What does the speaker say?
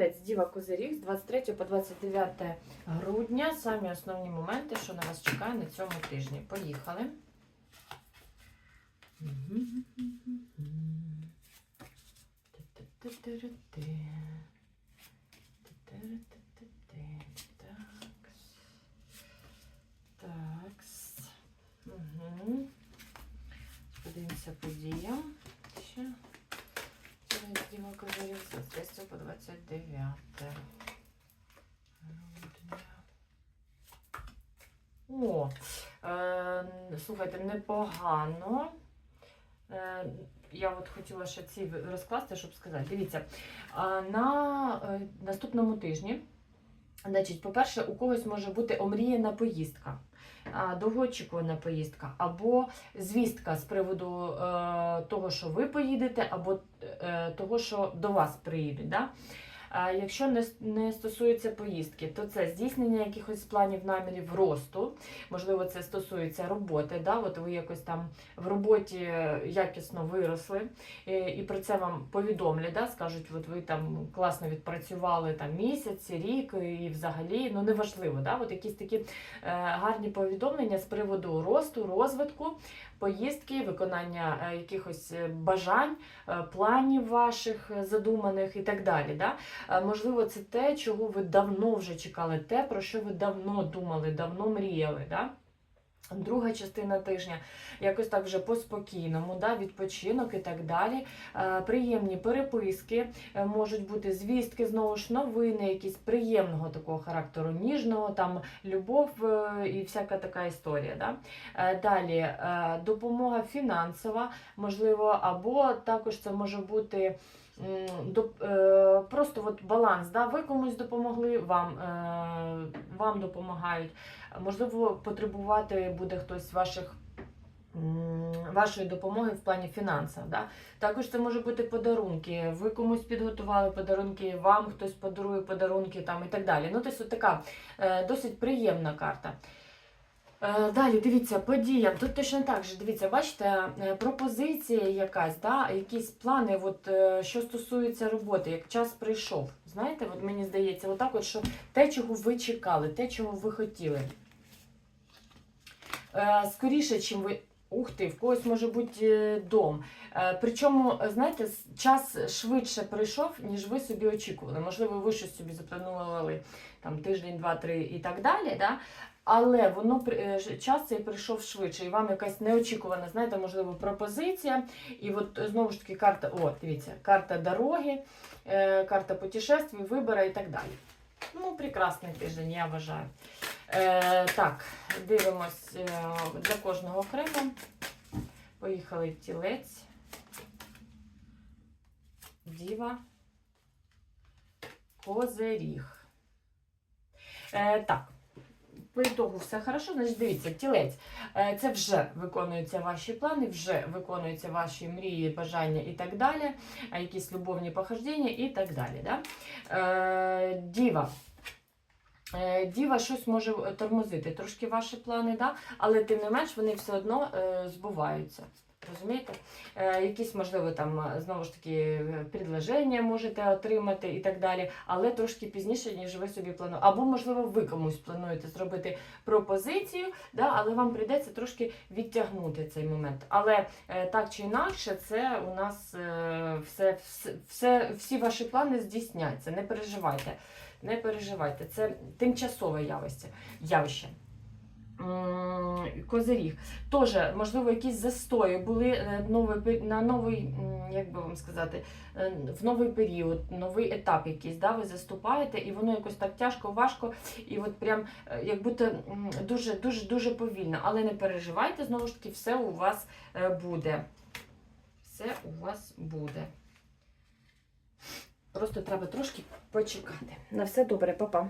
Стрілець, Діва Козиріг з 23 по 29 грудня. Самі основні моменти, що на вас чекає на цьому тижні. Поїхали. Ти-ти-ти-ти-ти. 23 по 29 грудня. О, е, слухайте, непогано. Е, я от хотіла ще ці розкласти, щоб сказати. Дивіться, на е, наступному тижні, значить, по-перше, у когось може бути омріяна поїздка, довгоочікувана поїздка, або звістка з приводу е, того, що ви поїдете, або е, того, що до вас приїдуть. Да? Якщо не, не стосується поїздки, то це здійснення якихось планів намірів росту. Можливо, це стосується роботи. Да? От ви якось там в роботі якісно виросли, е, і про це вам повідомлять, да? скажуть, от ви там класно відпрацювали там місяць, рік і взагалі, ну неважливо, да? от якісь такі е, гарні повідомлення з приводу росту, розвитку, поїздки, виконання е, якихось е, бажань, е, планів ваших е, задуманих і так далі. Да? Е, Можливо, це те, чого ви давно вже чекали, те, про що ви давно думали, давно мріяли. Да? Друга частина тижня якось так вже по-спокійному, да, відпочинок і так далі. Е, приємні переписки, е, можуть бути звістки, знову ж новини, якісь приємного такого характеру, ніжного, там любов і всяка така історія. Да? Далі допомога фінансова, можливо, або також це може бути. Е, Просто от баланс, да? ви комусь допомогли, вам, е, вам допомагають. Можливо, потребувати буде хтось ваших. Вашої допомоги в плані фінансів. Да? Також це може бути подарунки. Ви комусь підготували подарунки, вам хтось подарує подарунки там, і так далі. Ну, тобто, така е, досить приємна карта. Е, Далі, дивіться, подіям. Тут точно так же, дивіться, бачите, е, пропозиція якась, да, якісь плани, от, е, що стосується роботи, як час прийшов. Знаєте, от мені здається, отак от, що те, чого ви чекали, те, чого ви хотіли. Скоріше, чим ви. Ух ти, в когось може бути дом. Причому, знаєте, час швидше прийшов, ніж ви собі очікували. Можливо, ви щось собі запланували там тиждень, два, три і так далі. Да? Але воно е, час цей прийшов швидше, і вам якась неочікувана, знаєте, можливо, пропозиція. І от е, знову ж таки карта, о, дивіться, карта дороги, е, карта путешествий, вибора і так далі. Ну, прекрасний тиждень, я вважаю. Е, так, дивимось для кожного окремо. Поїхали тілець, діва, козиріг. Е, так, по ітогу все хорошо. Значить, дивіться, тілець. Е, це вже виконуються ваші плани, вже виконуються ваші мрії, бажання і так далі, якісь любовні похождення і так далі. Да? Е, діва. Е, Діва щось може тормозити трошки ваші плани, да? але тим не менш вони все одно збуваються. Розумієте? Е, якісь, можливо, там е, знову ж таки предложення можете отримати і так далі, але трошки пізніше, ніж ви собі плануєте. Або, можливо, ви комусь плануєте зробити пропозицію, да? але вам прийдеться трошки відтягнути цей момент. Але е, так чи інакше, це у нас е, все, все, все, всі ваші плани здійсняться. Не переживайте. Не переживайте, це тимчасове явище. явище. Козиріг. Теж, можливо, якісь застої були е, новий, на новий, як би вам сказати, е, в новий період, новий етап якийсь, да, ви заступаєте, і воно якось так тяжко, важко, і от прям е, як будто дуже, дуже, повільно. Але не переживайте, знову ж таки, все у вас буде. Все у вас буде. Просто треба трошки почекати. На все добре, папа.